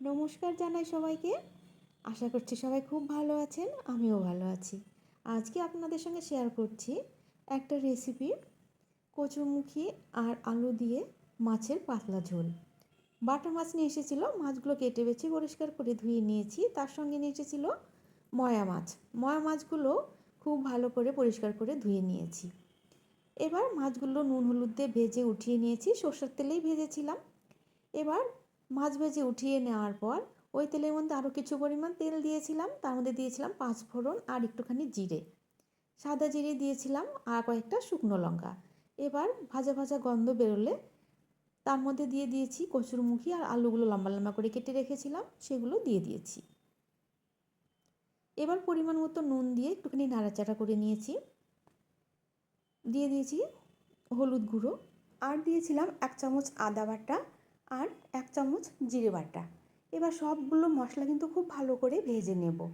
নমস্কার জানাই সবাইকে। আশা করছি সবাই খুব ভালো আছেন, আমিও ভালো আছি। আজকে আপনাদের সঙ্গে শেয়ার করছি একটা রেসিপি কচুরমুখী আর আলু দিয়ে মাছের পাতলা ঝোল। বাটা মাছ নিয়ে এসেছিল, মাছগুলো কেটে বেছে পরিষ্কার করে ধুয়ে নিয়েছি, তার সঙ্গে নিয়ে এসেছিল ময়া মাছ। ময়া মাছগুলো খুব ভালো করে পরিষ্কার করে ধুয়ে নিয়েছি। এবার মাছগুলো নুন হলুদ দিয়ে ভেজে উঠিয়ে নিয়েছি, সর্ষের তেলেই ভেজেছিলাম। এবার মাছ ভেজে উঠিয়ে নেওয়ার পর ওই তেলের মধ্যে আরও কিছু পরিমাণ তেল দিয়েছিলাম। তার মধ্যে দিয়েছিলাম পাঁচ ফোড়ন আর একটুখানি জিরে। সাদা জিরে দিয়েছিলাম আর কয়েকটা শুকনো লঙ্কা। এবার ভাজা ভাজা গন্ধ বেরোলে তার মধ্যে দিয়ে দিয়েছি কচুরমুখী আর আলুগুলো লম্বা লম্বা করে কেটে রেখেছিলাম, সেগুলো দিয়ে দিয়েছি। এবার পরিমাণ মতো নুন দিয়ে একটুখানি নাড়াচাড়া করে নিয়েছি। দিয়ে দিয়েছি হলুদ গুঁড়ো। আর দিয়েছিলাম এক চামচ আদা বাটা আর এক চামচ জিরে বাটা। এবার সবগুলো মশলা কিন্তু খুব ভালো করে ভেজে নেব।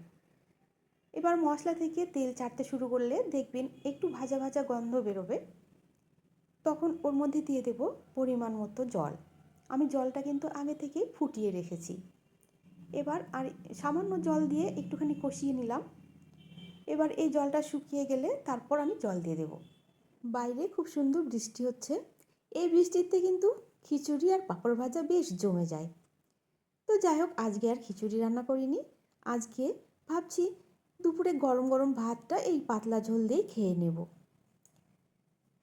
এবার মশলা থেকে তেল ছাড়তে শুরু করলে দেখবেন একটু ভাজা ভাজা গন্ধ বেরোবে। তখন ওর মধ্যে দিয়ে দেব পরিমাণ মতো জল। আমি জলটা কিন্তু আগে থেকে ফুটিয়ে রেখেছি। এবার আর সামান্য জল দিয়ে একটুখানি কষিয়ে নিলাম। এবার এই জলটা শুকিয়ে গেলে তারপর আমি জল দিয়ে দেব। বাইরে খুব সুন্দর বৃষ্টি হচ্ছে। এই বৃষ্টিতে কিন্তু খিচুড়ি আর পাঁপড় ভাজা বেশ জমে যায়। তো যাই হোক, আজকে আর খিচুড়ি রান্না করিনি। আজকে ভাবছি দুপুরে গরম গরম ভাতটা এই পাতলা ঝোল দিয়েই খেয়ে নেব।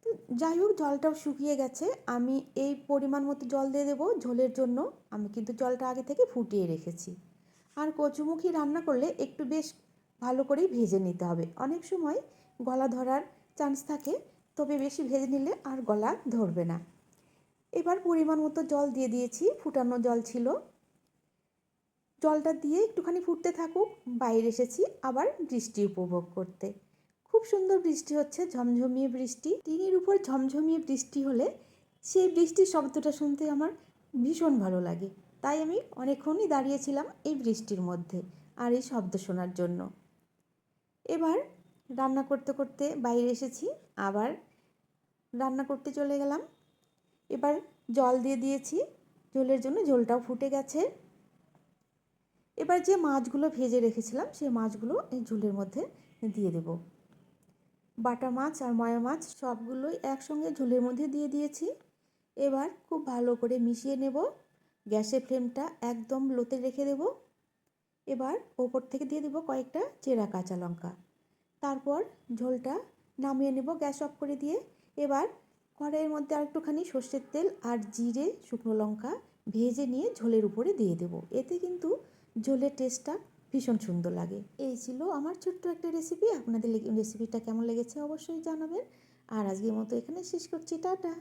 তো যাই হোক, জলটাও শুকিয়ে গেছে। আমি এই পরিমাণ মতো জল দিয়ে দেবো ঝোলের জন্য। আমি কিন্তু জলটা আগে থেকে ফুটিয়ে রেখেছি। আর কচুমুখী রান্না করলে একটু বেশ ভালো করেই ভেজে নিতে হবে। অনেক সময় গলা ধরার চান্স থাকে, তবে বেশি ভেজে নিলে আর গলা ধরবে না। এবার পরিমাণ মতো জল দিয়ে দিয়েছি, ফুটানো জল ছিল। জলটা দিয়ে একটুখানি ফুটতে থাকুক, বাইরে এসেছি আবার বৃষ্টি উপভোগ করতে। খুব সুন্দর বৃষ্টি হচ্ছে, ঝমঝমিয়ে বৃষ্টি। টিনের উপর ঝমঝমিয়ে বৃষ্টি হলে সেই বৃষ্টির শব্দটা শুনতে আমার ভীষণ ভালো লাগে। তাই আমি অনেকক্ষণই দাঁড়িয়েছিলাম এই বৃষ্টির মধ্যে আর এই শব্দ শোনার জন্য। এবার রান্না করতে করতে বাইরে এসেছি, আবার রান্না করতে চলে গেলাম। এবার জল দিয়ে দিয়েছি। ঝোলের জন্য ঝোলটাও ফুটে গেছে। এবার যে মাছগুলো ভেজে রেখেছিলাম, সেই মাছগুলো এই ঝোলের মধ্যে দিয়ে দেব। বাটা মাছ আর ময়া মাছ সবগুলোই একসঙ্গে ঝোলের মধ্যে দিয়ে দিয়েছি। এবার খুব ভালো করে মিশিয়ে নেব। গ্যাসের ফ্লেমটা একদম লোতে রেখে দেব। এবার ওপর থেকে দিয়ে দেবো কয়েকটা চেরা কাঁচা লঙ্কা। তারপর ঝোলটা নামিয়ে নেব গ্যাস অফ করে দিয়ে। এবার কড়াইয়ের মধ্যে আর একটুখানি সর্ষের তেল আর জিরে, শুকনো লঙ্কা ভেজে নিয়ে ঝোলের উপরে দিয়ে দেব। এতে কিন্তু ঝোলের টেস্টটা ভীষণ সুন্দর লাগে। এই ছিল আমার ছোট্ট একটা রেসিপি আপনাদের রেসিপিটা কেমন লেগেছে অবশ্যই জানাবেন। আর আজকের মতো এখানে শেষ করছি। টাটা!